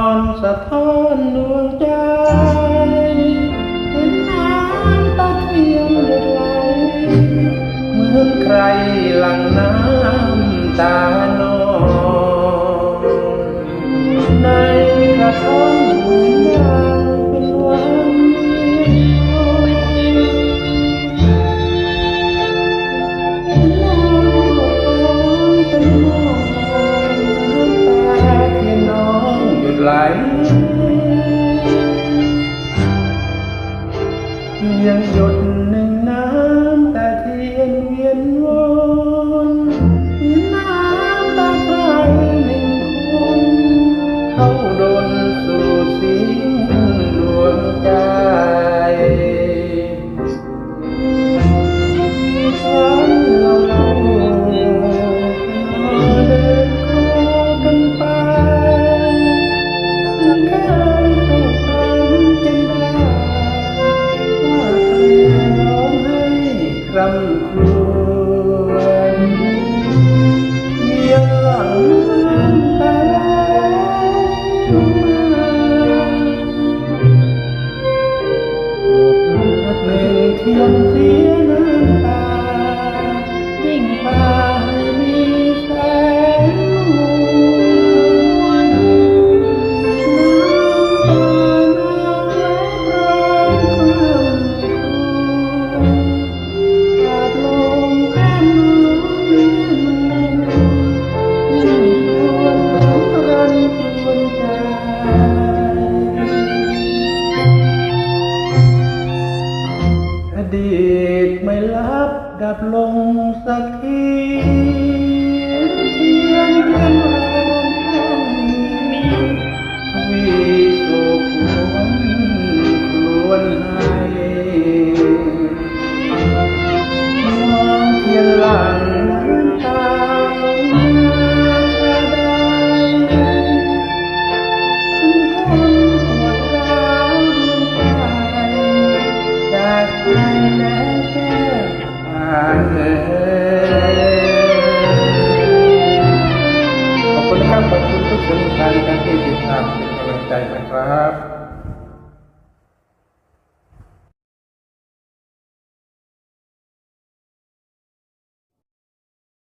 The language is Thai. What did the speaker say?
อนสะท้อนดวงใจ ไหล ยังหยดหนึ่งน้ำ e assim ดีตไม่ลับดับลงสักทีเพียงเพียง ขอบคุณครับขอบคุณทุกคนทานกันที่ติดตามเป็นกำลังใจนะครับ